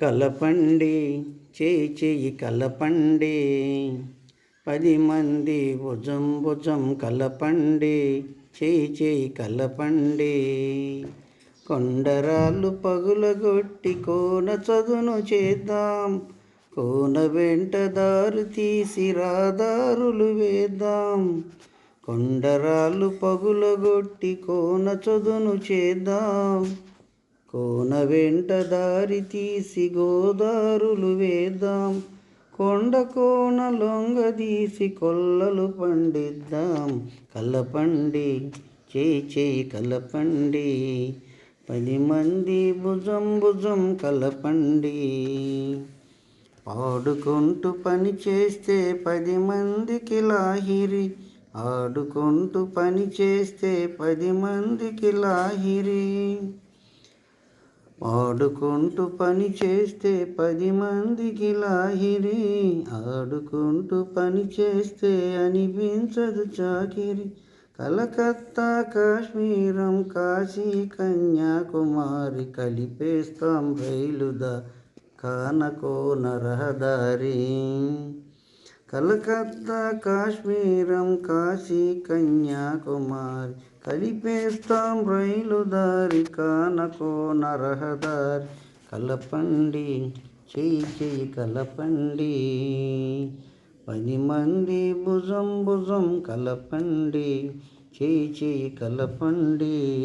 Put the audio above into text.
కలపండి చేయి చేయి కలపండి. పది మంది భుజం భుజం కలపండి చేయి చేయి కలపండి. కొండరాళ్ళు పగులగొట్టి కోన చదును చేద్దాం. కోన వెంట దారు తీసి రాదారులు వేద్దాం. కొండరాళ్ళు పగులగొట్టి కోన చదును చేద్దాం. కోన వెంట దారి తీసి గోదారులు వేద్దాం. కొండ కోన లొంగదీసి కొల్లలు పండిద్దాం. కలపండి చేయి చేయి కలపండి పది మంది భుజం భుజం కలపండి పాడుకుంటూ పని చేస్తే పది మందికి లాహిరి. ఆడుకుంటూ పని చేస్తే పది మందికి లాహిరి. ఆడుకుంటూ పని చేస్తే పది మందికి లాహిరి. ఆడుకుంటూ పని చేస్తే అనిపించదు చాకిరి. కలకత్తా కాశ్మీరం కాశీ కన్యాకుమారి కలిపేస్తాం రైలుదా కానకోన రహదారి. కలకత్తా కాశ్మీరం కాశీ కన్యాకుమారి కలిపేస్తాం రైలు దారి కానకోన రహదారి. కలపండి చెయ్యి చెయ్యి కలపండి. పది మంది భుజం భుజం కలపండి చెయ్యి చెయ్యి కలపండి.